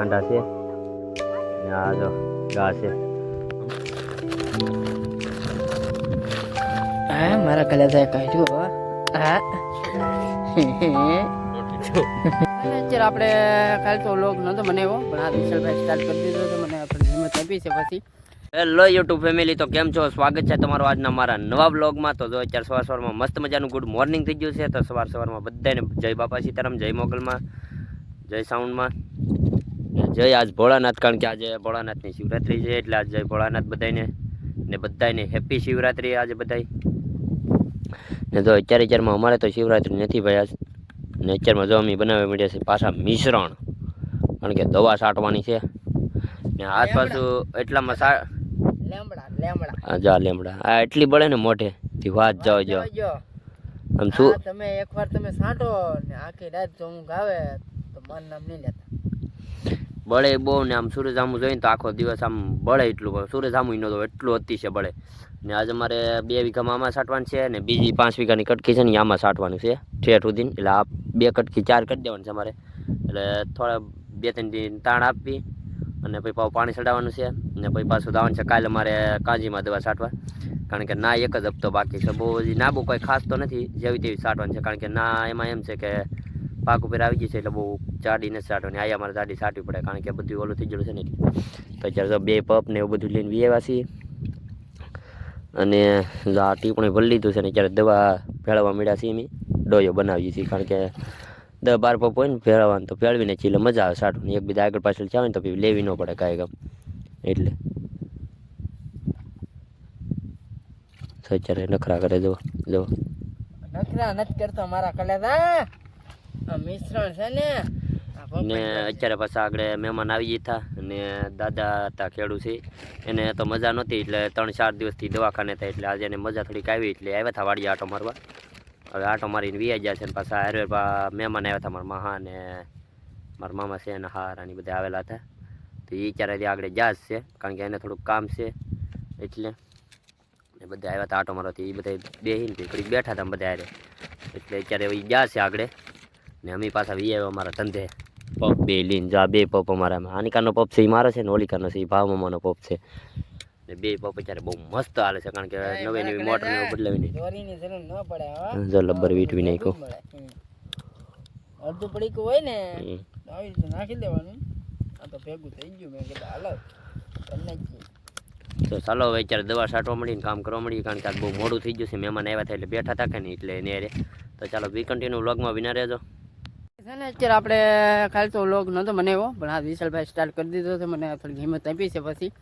ગાંડા છે. ને આ જો ગા છે. હા મારા કલેજા કાઢ્યું કહી હા. અત્યારે આપણે કાલ તો લોગ નતો એવો પણ આ વિશાલભાઈ સ્ટાર્ટ કરી દીધો તો મને આપણે હિંમત આપી છે પછી. હેલો યુટ્યુબ ફેમિલી તો કેમ છો? સ્વાગત છે તમારું આજના મારા નવા બ્લોગમાં તો જો અત્યારે સવાર સવારમાં મસ્ત મજાનું ગુડ મોર્નિંગ થઈ ગયું છે. તો સવાર સવારમાં બધાને જય બાપા સીતારામ જય મોગલમાં જય સાઉન્ડમાં. જય આજ ભોળાનાથ કારણ કે આજે ભોળાનાથની શિવરાત્રી છે એટલે આજે જય ભોળાનાથ બધાને ને બધાને હેપી શિવરાત્રી આજે બધાય. ને તો અત્યારે અત્યારમાં અમારે તો શિવરાત્રી નથી ભાઈ આજ. ને અત્યારમાં જો અમે બનાવવા મળ્યા છે પાછા મિશ્રણ. કારણ કે દવા છાંટવાની છે. ને આસપાસ એટલામાં સા લેમડા લેમડા. જા લેમડા. આ એટલી બળે ને મોઢે. થી વાત જાઓ જો. આમ શું? તમે એકવાર તમે સાંટો ને આખી રાત જો આવે તો મન નામ નહીં લેતા. બળે બહુ ને આમ સૂરજ આમું જોઈને તો આખો દિવસ આમ બળે એટલું સૂરજ આમું ન તો એટલું અતિશય બળે. ને આજે મારે બે વીઘામાં આમાં સાટવાની છે ને બીજી પાંચ વીઘાની કટકી છે ને આમાં સાટવાનું છે ઠેઠ સુધી. એટલે આ બે કટકી ચાર કરી દેવાની છે મારે. એટલે થોડા બે ત્રણ દિન તાણ આપવી અને પછી પાછું પાણી ચડાવવાનું છે. ને પછી પાછું દાવાનું છે કાલે મારે કાંજીમાં દવા છાંટવા કારણ કે ના એક જ હપ્તો બાકી છે. બહુ ના બહુ કોઈ ખાસ તો નથી જેવી તેવી સાટવાની છે. કારણ કે ના એમાં એમ છે કે પાક ઉપર આવી ગઈ છે એટલે બહુ ચાડી નથી સાટવાની આયા મારે ચાડી સાટવી પડે, કારણ કે બધું ઓલું થઈ ગયેલું છે ને એટલે. તો તો બે પપ ને એવું બધું લઈને વી છીએ. અને આ ટીપણી ભરી લીધું છે ને અત્યારે દવા ભેળવવા મળ્યા છીએ અમે. ડોયો બનાવીએ છીએ, કારણ કે દસ બાર પપ હોય ને ભેળવવાનું, તો ભેળવીને છીએ એટલે મજા આવે સાટવાની એક બીજા આગળ પાછળ ચાલે ને તો પછી લેવી ન પડે કાંઈ કામ. એટલે. અત્યારે નખરા કરે જો જો. નખરા નથી કરતો મારા કલેજા. આ મિશ્રણ છે ને ને અત્યારે પાછા આગળ મહેમાન આવી ગયા હતા અને દાદા હતા ખેડૂત છે. એને તો મજા નહોતી એટલે ત્રણ ચાર દિવસથી દવાખાને હતા એટલે આજે એને મજા થોડીક આવી એટલે આવ્યા હતા વાડીએ આટો મારવા. હવે આટો મારીને વી ગયા છે ને પાછા હારે મહેમાન આવ્યા હતા મારા મહા ને મારા મામા છે અને હારાની બધા આવેલા હતા. તો એ ક્યારે આગળ જાજ છે કારણ કે એને થોડુંક કામ છે એટલે ને બધા આવ્યા હતા આટો મારવાથી એ બધા બેહીને ઘડીક બેઠા હતા બધા હારે. એટલે અત્યારે એ ગયા છે આગળ. ને અમે પાછા વી આવ્યા અમારા ધંધે. પપ બે લઈને આ બે પપ અમારા આનિકાનો પપ છે એ મારે છે ને ઓલિકાનો છે એ ભાવ મામાનો પપ છે. ને બે પપ અત્યારે બહુ મસ્ત હાલે છે કારણ કે નવી નવી મોટર ને બદલાવી નહીં દોરીની જરૂર ન પડે હો. જો લબ્બર વીટવી નાખ્યો. અડધું પડીકું હોય ને તો આવી રીતે નાખી દેવાનું. આ તો ભેગું થઈ ગયું મેં કીધું હાલો તો ચાલો હવે અત્યારે દવા છાંટવા મળીને કામ કરવા મળીએ કારણ કે આજ બહુ મોડું થઈ ગયું છે મહેમાન આવ્યા હતા એટલે બેઠા હતા કે નહીં એટલે એને. તો ચાલો વી કન્ટિન્યુ વ્લોગમાં વિના રહેજો. છે ને, અત્યારે આપણે ખાલી તો લોગ નહોતો એવો પણ આ વિશાલભાઈ સ્ટાર્ટ કરી દીધો છે, મને થોડી હિંમત આપી છે પછી.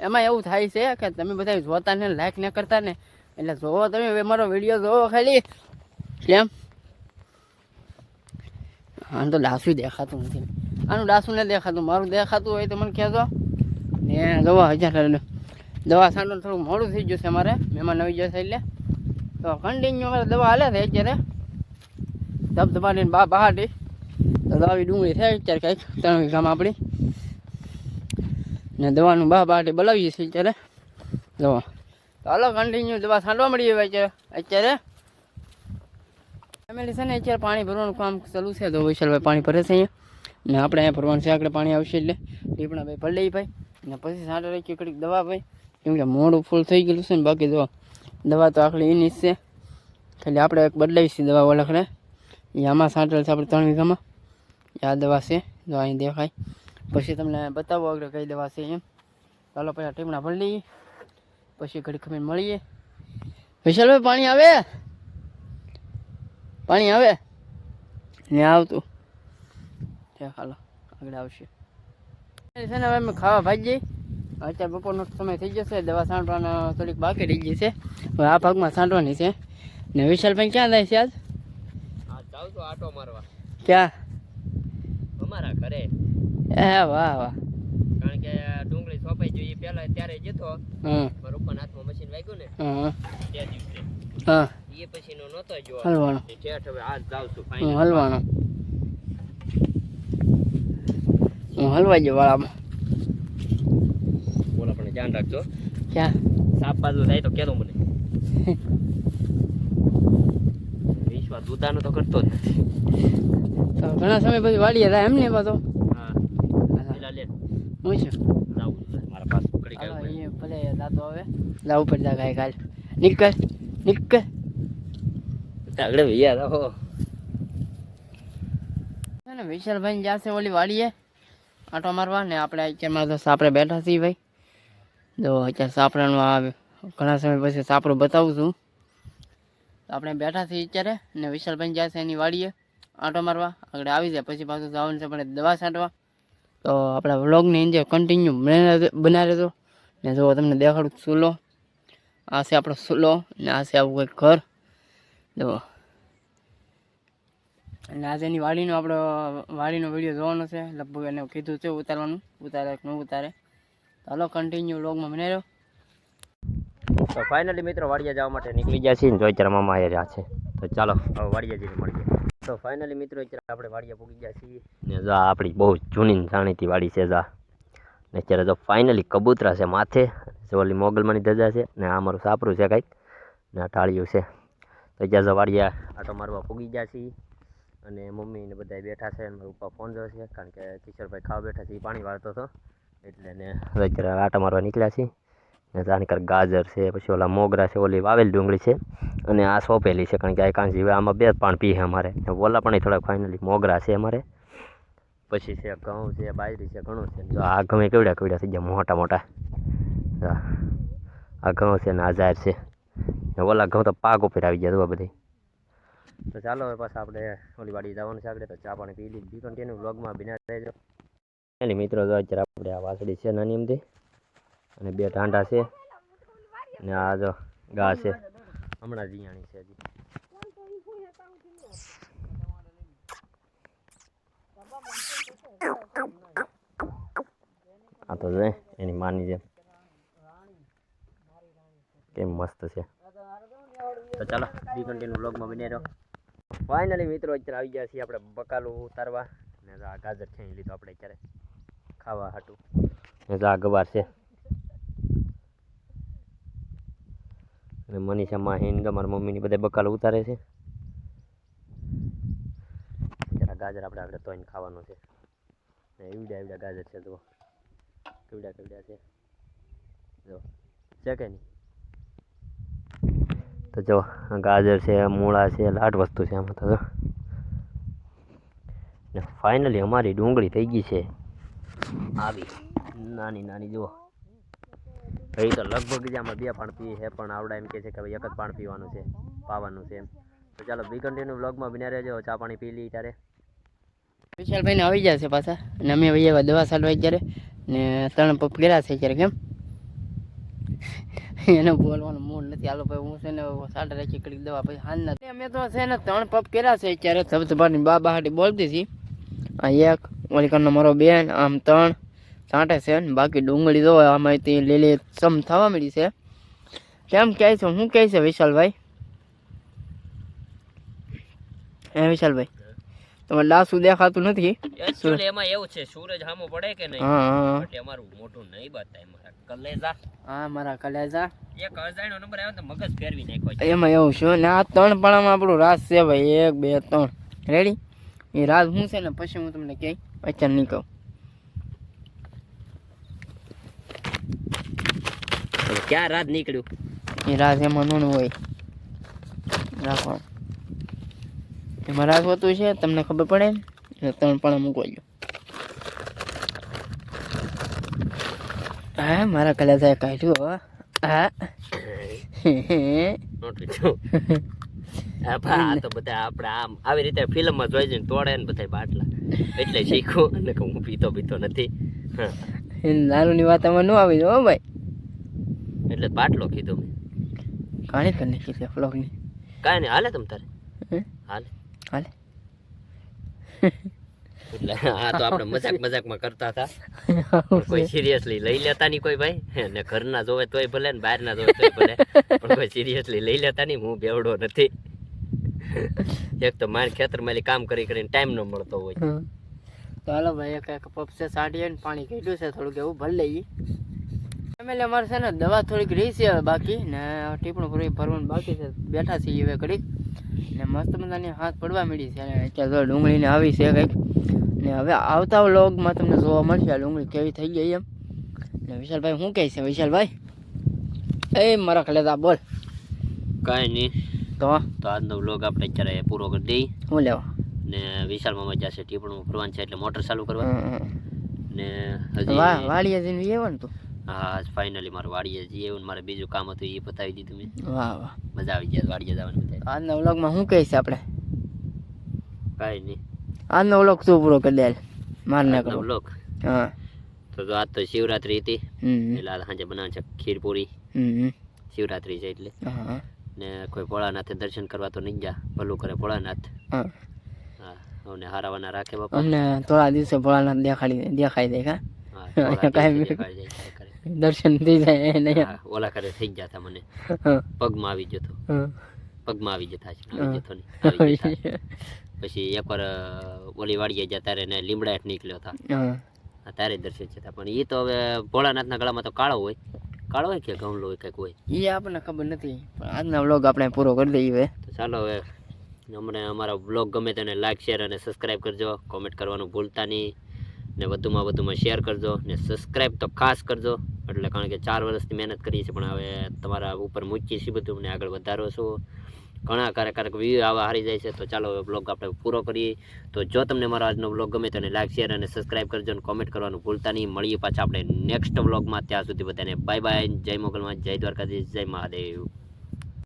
એમાં એવું થાય છે કે તમે બધા જોતા ને લાઈક ન કરતા ને, એટલે જોવો તમે મારો વીડિયો જોવો ખાલી. કેમ? આનું તો ડાસું દેખાતું નથી. આનું ડાસું નથી દેખાતું, મારું દેખાતું હોય તો મને કહેજો. ને દવા હજાર દવા સાંડો થોડું મોડું થઈ છે અમારે મહેમાન આવી જશે એટલે. તો કન્ટિન્યુ અમારે દવા હાલે છે અત્યારે. ધબધબાની બા બહાટી તો દબાવી ડુંગળી થાય અત્યારે કંઈક ત્રણ વીઘામાં આપણી. ને દવાનું બા બહાટી બોલાવીએ છીએ અત્યારે. દવા હાલો કન્ટિન્યુ દવા છાંટવા મળીએ અત્યારે અત્યારે. ફેમિલી છે ને અત્યારે પાણી ભરવાનું કામ ચાલુ છે. તો વિશાલભાઈ પાણી ભરે છે અહીંયા. ને આપણે અહીંયા ભરવાનું છે. આગળ પાણી આવશે એટલે ટીપણા ભાઈ ભરી લઈ ભાઈ. ને પછી સાંટો રાખી કડીક દવા ભાઈ. કેમ કે મોડું ફૂલ થઈ ગયેલું છે ને બાકી દવા દવા તો આખલી એની જ છે. ખાલી આપણે એક બદલાવી છે દવા ઓળખને એ આમાં સાંટેલ છે આપણે ત્રણ વીઘામાં આ દવા છે જો અહીં દેખાય. પછી તમને બતાવો આગળ કઈ દવા છે એમ. ચાલો પહેલાં ટીમણા ભરી લઈએ. પછી ઘડી ખમીને મળીએ. વિશાલભાઈ, પાણી આવે? પાણી આવે? ને આવતું. હાલો, આગળ આવશે. છે ને હવે અમે ખાવા ભાજી અત્યારે બપોરનો સમય થઈ જશે, દવા છાંટવાનો થોડીક બાકી રહી ગઈ છે. હવે આ ભાગમાં છાંટવાની છે. ને વિશાલભાઈ ક્યાં જાય છે આજ? છું આટો મારવા. ક્યાં? અમારા ઘરે. એ વાહ વાહ. કારણ કે ડુંગળી સોંપાઈ જોઈએ પહેલા ત્યારે જતો હમ. પણ હાથમાં મશીન વાગ્યું ને. હા તે દિવસે. હા. એ પછીનો નહોતો જો હલવાનો. ઠેઠ હવે આજ જાઉં છું હલવાનો. હું હલવા જ વાળામાં. બોલો પણ ધ્યાન રાખજો. ક્યાં? સાપ બાજુ જાય તો કેતો મને. વિશ્વાસ તો કરતો જ નથી. ઘણા સમય પછી વાળી હતા એમ ને બધો. હા. છે? મારા પાસે પકડી હાલો, ભલે દાતો આવે. જા ઉપર જા ગાય કાલ નીકળ નીકળ. આગળ ભૈયા રહો. ને વિશાલભાઈ જશે ઓલી વાડીએ. આંટો મારવા ને આપણે અત્યારમાં તો સાપરે બેઠા છીએ ભાઈ. જો અત્યારે સાપરાનું આ ઘણા સમય પછી સાપડું બતાવું છું. તો આપણે બેઠા છીએ અત્યારે ને વિશાલભાઈ જશે એની વાડીએ આંટો મારવા. આગળ આવી જાય, પછી પાછું જવાનું છે આપણે દવા છાંટવા. તો આપણા વ્લોગની એન્જોય કન્ટિન્યુ બનાવી રહેજો ને જો તમને દેખાડું ચૂલો. આ છે આપણો ચૂલો ને આ છે આવું કંઈક ઘર. જો અને આજે એની વાડીનો આપણો, વાડીનો વીડિયો જોવાનો છે. લગભગ એને કીધું છે ઉતારવાનું, ઉતારે ન ઉતારે. હાલો કન્ટિન્યુ વ્લોગમાં બનાવ્યો તો ફાઇનલી મિત્રો વાડિયા જવા માટે નીકળી ગયા છીએ જો અત્યારે મામા રહ્યા છે. તો ચાલો વાડિયા જઈને મળીએ. તો ફાઇનલી મિત્રો અત્યારે આપણે વાડિયા પૂગી ગયા છીએ. ને જો આપણી બહુ જૂની જાણીતી વાડી છે જા ને અત્યારે જો ફાઇનલી કબૂતરા છે માથે, જો ઓલી મોગલમાંની ધજા છે ને આ મારું સાપરું છે કંઈક. ને આ ટાળિયું છે. તો અત્યારે જો વાડિયા આટો મારવા પૂગી ગયા છીએ. અને મમ્મી ને બધા બેઠા છે મારા પપ્પા ફોન જોશે કારણ કે કિશોરભાઈ ખાવા બેઠા છે એ પાણી વાળતો હતો. એટલે ને અત્યારે આટા મારવા નીકળ્યા છીએ. જાણકાર ગાજર છે, પછી ઓલા મોગરા છે, ઓલી વાવેલ ડુંગળી છે, અને આ સોંપેલી છે, કારણ કે આ કાંસી હવે આમાં બે પાણ પીએ અમારે. ઓલા પણ થોડાક ફાઇનલી મોગરા છે અમારે. પછી છે ઘઉં છે, બાજરી છે, ઘણું છે. જો આ ઘઉં કેવડા કેવડા થઈ ગયા, મોટા મોટા. આ ઘઉં છે ને આ જાહેર છે. ઓલા ઘઉં તો પાક ઉપર આવી ગયા જુઓ બધી. તો ચાલો હવે પાછા આપણે ઓલી વાડી જવાનું છે આપણે તો ચા પાણી પી લીધી. કન્ટિન્યુ બ્લોગમાં બિના રહેજો. મિત્રો, જો અત્યારે આપણે આ વાસળી છે નાની એમથી અને બે ઢાંડા છે. ને આ જો ગા છે. હમણાં જીયાણી છે હજી. આ તો છે એની માની છે. કેમ મસ્ત છે. તો ચાલો, બી કન્ટિન્યુ બ્લોગમાં બની રહ્યો ફાઇનલી મિત્રો, અત્યારે આવી ગયા છીએ આપણે બકાલું ઉતારવા. ને આ ગાજર છે લીધું આપણે અત્યારે. ખાવા હાટું. ને આ ગવાર છે. અને મનીષા માહીન મારા મમ્મીની બધા બકાલ ઉતારે છે. જરા ગાજર આપણે આપણે તોઈને ખાવાનું છે. ને એવડા એવડા ગાજર છે, જુઓ. કેવડા કેવડા છે. જો છે કે નહીં? તો જો ગાજર છે મૂળા છે, લાટ વસ્તુ છે આમાં તો ને ફાઇનલી અમારી ડુંગળી થઈ ગઈ છે. આવી. નાની નાની, જુઓ. એ તો લગભગ જ આમાં બે પાણ પીએ છે, પણ આવડા એમ કહે છે કે ભાઈ એક જ પાણ પીવાનું છે, પાવાનું છે એમ. તો ચાલો, બી કન્ટિન્યુ બ્લોગમાં બિના રહેજો, ચા પાણી પી લઈએ ત્યારે. વિશાલભાઈને આવી છે પાછા, અને અમે ભાઈ એવા દવા સાલવા અત્યારે ને ત્રણ પપ કર્યા છે અત્યારે, કેમ? એને બોલવાનું મૂડ નથી, હાલો ભાઈ, હું છે ને સાડા રાખી કડીક દવા પછી હાલ નથી અમે તો છે ને ત્રણ પપ કર્યા છે અત્યારે ધબધબાની બા બહાટી બોલતી હતી. આ એક, ઓલી કરનો મારો બેન, આમ ત્રણ સાંટે છે ને બાકી ડુંગળી જો આમાં તે લીલી સમ થવા મળી છે. કેમ કહે છે હું કહે છે વિશાલભાઈ? હે વિશાલભાઈ તમારે લાસુ દેખાતું નથી? Actually એમાં એવું છે સૂરજ સામો પડે કે નહીં? હા હા. એટલે અમારું મોટું નહીં બતાય મારા કલેજા. હા મારા કલેજા. એક અજાણ્યો નંબર આવ્યો તો મગજ ફેરવી નાખ્યો છે. એમાં એવું છે ને આ ત્રણ પાણામાં આપણું રાસ છે ભાઈ એક બે ત્રણ. રેડી એ રાસ શું છે ને પછી હું તમને કહી અત્યારે નહીં કહું ક્યાં રાત નીકળ્યું? એ રાત એમાં નોનું હોય. રાખો. એમાં રાસ હોતું છે તમને ખબર પડે ને? એટલે ત્રણ પણ મૂકવા ગયો. હા મારા કલેજા કાઢ્યું હવે હા. આ તો બધા આપણે આમ આવી રીતે ફિલ્મમાં જોઈ જઈને તોડે ને બધા બાટલા. એટલે શીખું અને હું પીતો પીતો નથી. નાનું ની વાત આમાં ન આવી હો ભાઈ. એટલે પાટલો કીધો મેં. કરી નાખી છે ફ્લોગની કાંઈ નહીં હાલે તમ તારે? હાલે. હાલે. એટલે આ તો આપણે મજાક મજાકમાં કરતા હતા. કોઈ સિરિયસલી લઈ લેતા નહીં કોઈ ભાઈ. ને ઘરના જોવે તોય ભલે ને બહારના જોવે તોય ભલે. પણ કોઈ સિરિયસલી લઈ લેતા નહીં હું બેવડો નથી. એક તો મારે ખેતરમાં કામ કરી કરીને ટાઈમ ન મળતો હોય. તો હાલો ભાઈ એક એક પપ છે સાડીએ પાણી કીધું છે થોડુંક એવું ભલે લઈએ ફેમિલી અમારે છે ને દવા થોડીક રહી છે હવે બાકી ને ટીપણું પૂરી ભરવાનું બાકી છે. બેઠા છીએ હવે ઘડીક. ને મસ્ત મજાની હાથ પડવા મળી છે. અને અત્યારે તો ડુંગળીને આવી છે કંઈક. ને હવે આવતા વ્લોગમાં તમને જોવા મળશે આ ડુંગળી કેવી થઈ ગઈ એમ. ને વિશાલભાઈ શું કહે છે? વિશાલભાઈ? એ મારા ખલેદા બોલ. કાંઈ નહીં. તો? તો આજનો વ્લોગ આપણે અત્યારે પૂરો કરી દઈએ. હું લેવા? ને વિશાલમાં મજા છે. ટીપણું ફરવાનું છે એટલે મોટર ચાલુ કરવા. ને હજી વાળીએ જઈને એવો તું? હા આજ ફાઇનલી મારું વાડીએ જઈએ એવું મારે બીજું કામ હતું એ પતાવી દીધું મેં. વાહ વાહ. મજા આવી ગયા વાડીએ જવાનું બધા આજના વ્લોગમાં શું કહીશ આપણે? કાંઈ નહીં. આજનો વ્લોગ તું પૂરો કરી દે મારને આજનો કરો. વ્લોગ? હા. તો આજ તો શિવરાત્રી હતી. એટલે આજ સાંજે બનાવે છે ખીરપુરી. શિવરાત્રી છે એટલે. ને કોઈ ભોળાનાથે દર્શન કરવા તો નહીં જા. ભલું કરે ભોળાનાથ. હા. અમને હારાવાના રાખે બાપા. અમને થોડા દિવસે ભોળાનાથ દેખાડી દેખાઈ દે હા. કાંઈ દર્શન થઈ જાય એને ઓલા કરે થઈ ગયા હતા મને. પગમાં આવી જતો. પગમાં આવી જતા છે આવી જતો નહીં. જતા. પછી એકવાર વાર ઓલી વાડીએ ગયા ત્યારે એને લીમડા હેઠ નીકળ્યો હતા હા, દર્શન જતા પણ એ તો હવે ભોળાનાથના ગળામાં તો કાળો હોય. કાળો હોય કે ગમલો હોય કંઈક હોય? એ આપણને ખબર નથી. પણ આજના વ્લોગ આપણે પૂરો કરી દઈએ હવે. તો ચાલો હવે અમને અમારા બ્લોગ ગમે તેને લાઈક શેર અને સબસ્ક્રાઈબ કરજો. કોમેન્ટ કરવાનું ભૂલતા નહીં. ને વધુમાં વધુમાં શેર કરજો ને સબસ્ક્રાઈબ તો ખાસ કરજો. એટલે કારણ કે ચાર વર્ષથી મહેનત કરી છે પણ હવે તમારા ઉપર મૂકીએ છીએ બધું મને આગળ વધારો છો. ઘણા ક્યારેક ક્યારેક વ્યૂ આવા હારી જાય છે, તો ચાલો હવે બ્લોગ આપણે પૂરો કરીએ. તો જો તમને મારો આજનો બ્લોગ ગમે તો એને લાઈક શેર અને સબસ્ક્રાઈબ કરજો અને કોમેન્ટ કરવાનું ભૂલતા નહીં. મળીએ પાછા આપણે નેક્સ્ટ બ્લોગમાં ત્યાં સુધી બધાને બાય બાય જય મોગલમાં, જય દ્વારકાધીશ, જય મહાદેવ.